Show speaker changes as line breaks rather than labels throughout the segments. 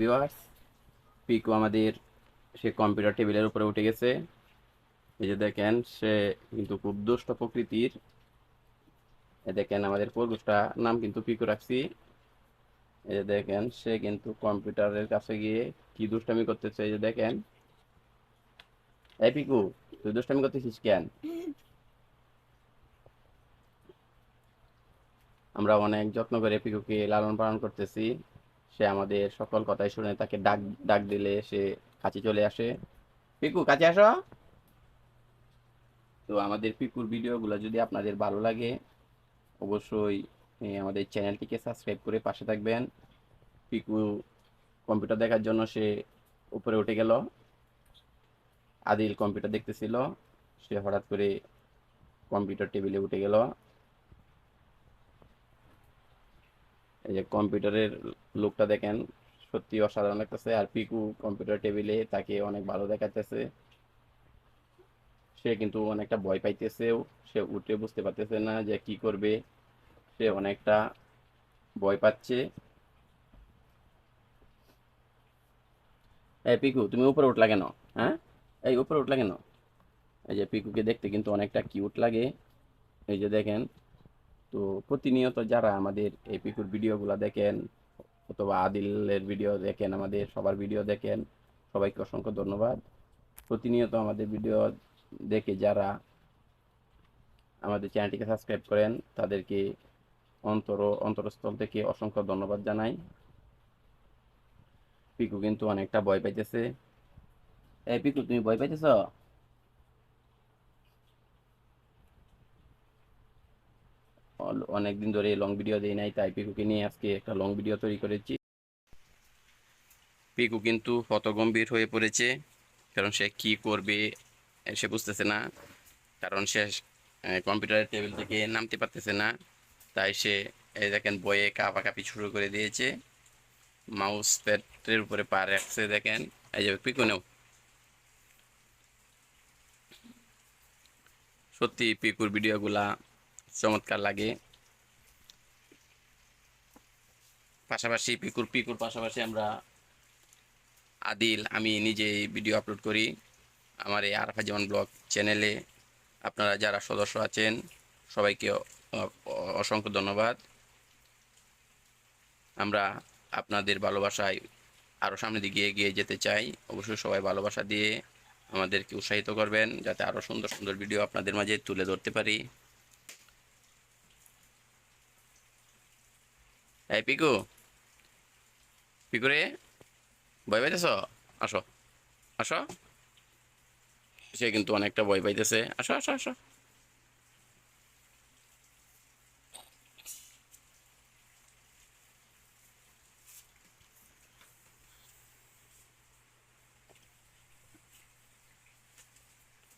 Viewers Piku আমাদের সে computer টেবিলের উপরে উঠে গেছে। এই যে দেখেন, সে কিন্তু খুব দুষ্ট প্রকৃতির। দেখেন আমাদের পরগুসটা নাম কিন্তু পিকু রাখছি। এই যে দেখেন, সে কিন্তু কম্পিউটারের কাছে গিয়ে কি দুষ্টামি করতেছে, এই যে দেখেন। এই পিকু তুই দুষ্টামি করতেছিস কেন? আমরা অনেক যত্ন করে পিকুকে লালন পালন করতেছি। সে আমাদের সকল কথাই শুনে তাকে ডাক ডাক দিলে সে কাছে চলে আসে। পিকু, কাছে আসো। তো আমাদের পিকুর ভিডিওগুলো যদি আপনাদের ভালো লাগে, অবশ্যই আমাদের চ্যানেলটিকে সাবস্ক্রাইব করে পাশে থাকবেন। পিকু কম্পিউটার দেখার জন্য সে উপরে উঠে গেল। আদিল কম্পিউটার দেখতেছিল। সে হঠাৎ করে কম্পিউটার টেবিলে উঠে গেল। এই যে কম্পিউটারের লোকটা দেখেন, সত্যি অসাধারণ লাগতেছে। আর পিকু কম্পিউটার টেবিলে তাকে অনেক ভালো দেখাতেছে সে কিন্তু অনেকটা ভয় পাইতেছেও, সে উঠে বুঝতে পারতেছে না যে কি করবে। সে অনেকটা ভয় পাচ্ছে। এই পিকু, তুমি উপরে উঠলা কেন? হ্যাঁ? এই উপরে উঠলা কেন? এই যে পিকুকে দেখতে কিন্তু অনেকটা কিউট লাগে। এই যে দেখেন তো প্রতিনিয়ত যারা আমাদের এই পিকুর ভিডিওগুলো দেখেন, অথবা আদিলের ভিডিও দেখেন, আমাদের সবার ভিডিও দেখেন, সবাইকে অসংখ্য ধন্যবাদ। প্রতিনিয়ত আমাদের ভিডিও দেখে যারা আমাদের চ্যানেলটিকে সাবস্ক্রাইব করেন, তাদেরকে অন্তর, অন্তরস্থল থেকে অসংখ্য ধন্যবাদ জানাই। পিকু কিন্তু অনেকটা ভয় পাইতেছে। এই পিকু, তুমি ভয় পাইতেছ? অনেক দিন ধরে লং ভিডিও দেই নাই, তাই পিকুকে নিয়ে আজকে একটা লং ভিডিও তৈরি করেছি। পিকু কিন্তু হতগম্ভীর হয়ে পড়েছে, কারণ সে কি করবে সে বুঝতেছে না, কারণ সে কম্পিউটারের টেবিল থেকে নামতে পারতেছে না, তাই সে, এই দেখেন, বইয়ে কাঁপাকাঁপি শুরু করে দিয়েছে মাউস প্যাডের উপরে পা রাখছে, দেখেন, এই যে পিকু নেও। সত্যি পিকুর ভিডিওগুলা চমৎকার লাগে। পাশাপাশি পিকুর পিকুর পাশাপাশি আমরা আদিল, আমি নিজে ভিডিও আপলোড করি আমার এই আরফা যেমন ব্লগ চ্যানেলে আপনারা যারা সদস্য আছেন, সবাইকে অসংখ্য ধন্যবাদ। আমরা আপনাদের ভালোবাসায় আরও সামনের দিকে এগিয়ে যেতে চাই। অবশ্যই সবাই ভালোবাসা দিয়ে আমাদেরকে উৎসাহিত করবেন, যাতে আরও সুন্দর সুন্দর ভিডিও আপনাদের মাঝে তুলে ধরতে পারি। এই পিকু। পিকু রে ভয় পাইতেছ? আসো। আসো। সে কিন্তু অনেকটা ভয় পাইতেছে। আসো আসো আসো।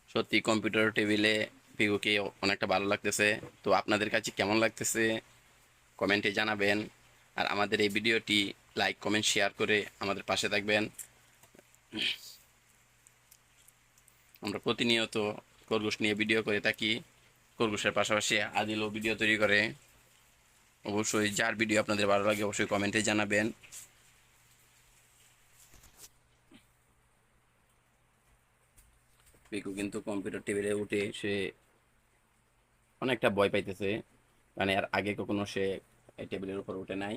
সত্যি কম্পিউটার টেবিলে পিকুকে অনেকটা ভালো লাগতেছে। তো আপনাদের কাছে কেমন লাগতেছে? কমেন্টে জানাবেন। আর আমাদের এই ভিডিওটি লাইক, কমেন্ট, শেয়ার করে আমাদের পাশে থাকবেন। আমরা প্রতিনিয়ত খরগোশ নিয়ে ভিডিও করে থাকি। খরগোশের পাশাপাশি আদিলও ভিডিও তৈরি করে। অবশ্যই যার ভিডিও আপনাদের ভালো লাগে অবশ্যই কমেন্টে জানাবেন। পিকু কিন্তু কম্পিউটার টেবিলে উঠে সে অনেকটা ভয় পাইতেছে। মানে আর আগে কখনো সে এই টেবিলের উপর উঠে নাই।